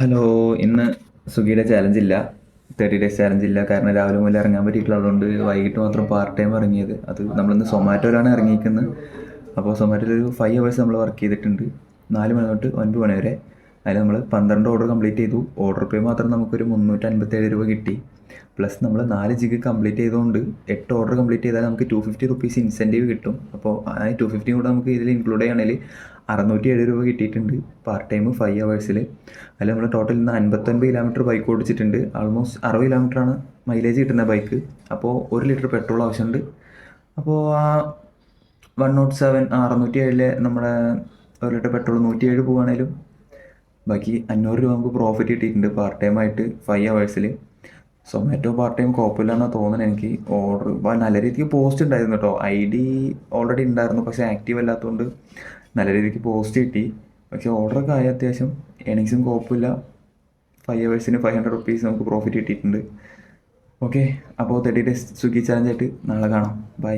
Hello ഇന്ന് സ്വിഗ്ഗിയുടെ challenge ഇല്ല. തേർട്ടി ഡേയ്സ് ചാലഞ്ച് ഇല്ല. കാരണം രാവിലെ മുതൽ ഇറങ്ങാൻ പറ്റിയിട്ടില്ല അതുകൊണ്ട് വൈകിട്ട് മാത്രം പാർട്ട് ടൈം ഇറങ്ങിയത്. അത് നമ്മളിന്ന് സൊമാറ്റോയിലാണ് ഇറങ്ങിയിരിക്കുന്നത്. അപ്പോൾ സൊമാറ്റോയിൽ ഒരു ഫൈവ് അവേഴ്സ് നമ്മൾ വർക്ക് ചെയ്തിട്ടുണ്ട്. നാല് മണി തൊട്ട് ഒൻപത് മണി വരെ അതിൽ നമ്മൾ പന്ത്രണ്ട് ഓർഡർ കംപ്ലീറ്റ് ചെയ്തു. ഓർഡർ പേ മാത്രം നമുക്കൊരു മുന്നൂറ്റി അൻപത്തേഴ് രൂപ കിട്ടി. പ്ലസ് നമ്മൾ നാല് ജിഗ് കംപ്ലീറ്റ് ചെയ്തുകൊണ്ട് എട്ട് ഓർഡർ കംപ്ലീറ്റ് ചെയ്താൽ നമുക്ക് ടു ഫിഫ്റ്റി റുപ്പീസ് ഇൻസെന്റീവ് കിട്ടും. അപ്പോൾ ആ ടു ഫിഫ്റ്റി കൂടെ നമുക്ക് ഇതിൽ ഇൻക്ലൂഡ് ചെയ്യണമെങ്കിൽ അറുന്നൂറ്റി ഏഴ് രൂപ കിട്ടിയിട്ടുണ്ട് പാർട്ട് ടൈം ഫൈവ് അവേഴ്സിൽ അതിൽ നമ്മൾ ടോട്ടൽ ഇന്ന് അൻപത്തൊൻപത് കിലോമീറ്റർ ബൈക്ക് ഓടിച്ചിട്ടുണ്ട്. ആൾമോസ്റ്റ് അറുപത് കിലോമീറ്ററാണ് മൈലേജ് കിട്ടുന്ന ബൈക്ക് അപ്പോൾ ഒരു ലിറ്റർ പെട്രോൾ ആവശ്യമുണ്ട്. അപ്പോൾ ആ വൺ നോട്ട് സെവൻ അറുന്നൂറ്റി ഏഴിലെ നമ്മുടെ ഒരു ലിറ്റർ പെട്രോൾ നൂറ്റി ഏഴ് പോവുകയാണെങ്കിലും ബാക്കി അഞ്ഞൂറ് രൂപ നമുക്ക് പ്രോഫിറ്റ് കിട്ടിയിട്ടുണ്ട്. പാർട്ട് ടൈം ആയിട്ട് ഫൈവ് അവേഴ്സിൽ സൊമാറ്റോ പാർട്ട് ടൈം കുഴപ്പമില്ലാന്നാണ് തോന്നുന്നത് എനിക്ക് ഓർഡർ നല്ല രീതിക്ക് പോസ്റ്റ് ഉണ്ടായിരുന്നു കേട്ടോ ഐ ഡി ഓൾറെഡി ഉണ്ടായിരുന്നു. പക്ഷേ ആക്റ്റീവ് അല്ലാത്തതുകൊണ്ട് നല്ല രീതിക്ക് പോസ്റ്റ് കിട്ടി. പക്ഷേ ഓർഡറൊക്കെ ആയ അത്യാവശ്യം ഏണിങ്സും കുഴപ്പമില്ല. ഫൈവ് അവേഴ്സിന് ഫൈവ് ഹൺഡ്രഡ് റുപ്പീസ് നമുക്ക് പ്രോഫിറ്റ് കിട്ടിയിട്ടുണ്ട്. ഓക്കെ അപ്പോൾ തേർട്ടി ഡേയ്സ് സ്വിഗ്ഗി ചാലഞ്ചായിട്ട് നാളെ കാണാം. ബൈ